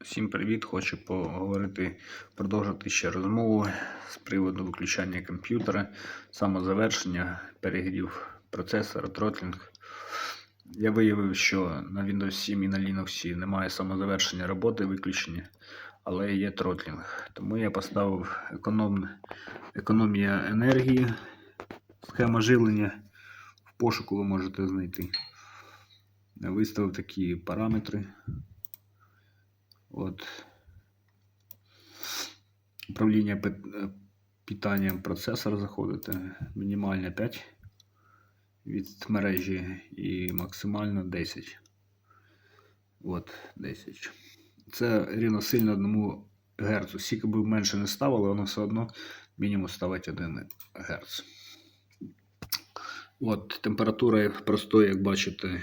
Всім привіт! Хочу поговорити, продовжити ще розмову з приводу виключання комп'ютера, самозавершення, перегрів процесора, тротлінг. Я виявив, що на Windows 7 і на Linux немає самозавершення роботи, виключення, але є тротлінг. Тому я поставив економ... економія енергії, схема живлення. В пошуку ви можете знайти. Виставив такі параметри. От. Управління е, питанням процесора заходите. Мінімальне 5 від мережі і максимально 10. От, 10. Це рівносильно 1 Гц. Скільки б менше не ставили, воно все одно мінімум ставить 1 Гц. От, температура простої, як бачите,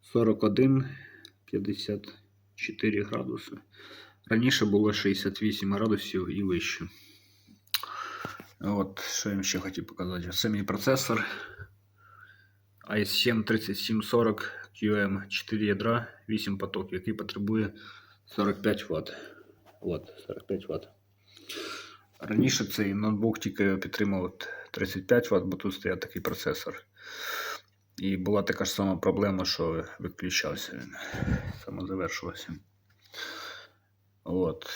41, 54 градуси. Раніше було 68 градусів і вище. От, що я вам ще хотів показати. Це процесор i7 3740 QM 4 ядра, 8 потоків, який потребує 45 Вт. От, 45 Вт. Раніше цей ноутбук тільки підтримував 35 Вт, бо тут стояв такий процесор. І була така ж сама проблема, що виключався він, самозавершувався. От.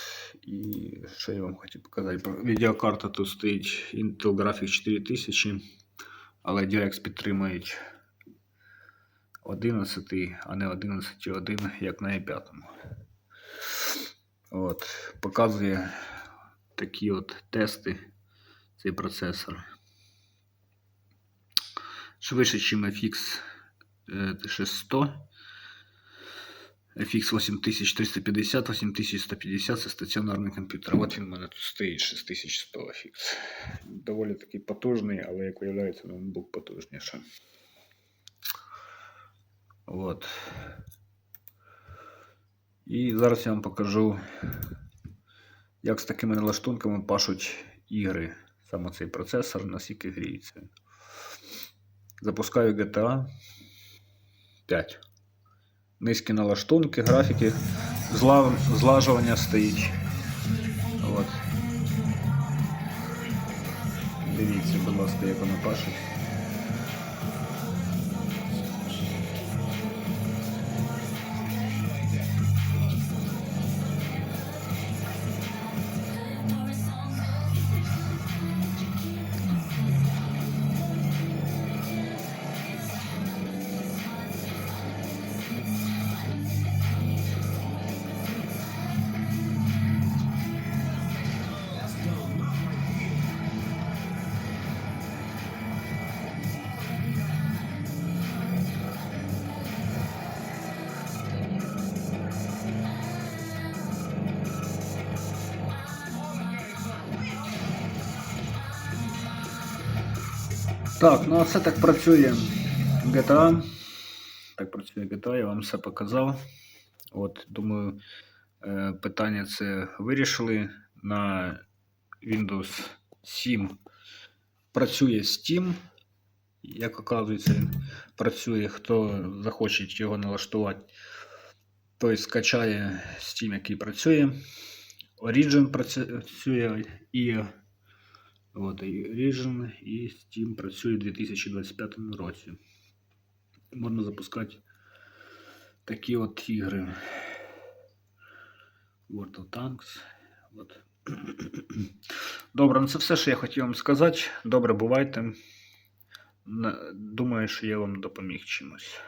І що я вам хотів показати? Відеокарта тут стоїть Intel Graphics 4000, але DirectX підтримують 11, а не 11.1, як на i5. От. Показує такі от тести цей процесор. Швидше, ніж FX е, 600. FX 8350, 8150 це стаціонарний комп'ютер. От він у мене тут стоїть 6100 FX. Доволі такий потужний, але як виявляється, ноутбук потужніше. От. І зараз я вам покажу, як з такими налаштунками пашуть ігри. Саме цей процесор, наскільки гріється. Запускаю GTA 5. Низькі налаштунки, графіки, зла... злажування стоїть. От. Дивіться, будь ласка, як воно пашить. Так, ну а це так працює GTA. Так працює GTA, я вам все показав. От, думаю, е, питання це вирішили. На Windows 7 працює Steam. Як оказується, він працює, хто захоче його налаштувати, той скачає Steam, який працює. Origin працює і От, і і Steam працює у 2025 році. Можна запускати такі от ігри. World of Tanks. От. Добре, ну це все, що я хотів вам сказати. Добре, бувайте. Думаю, що я вам допоміг чимось.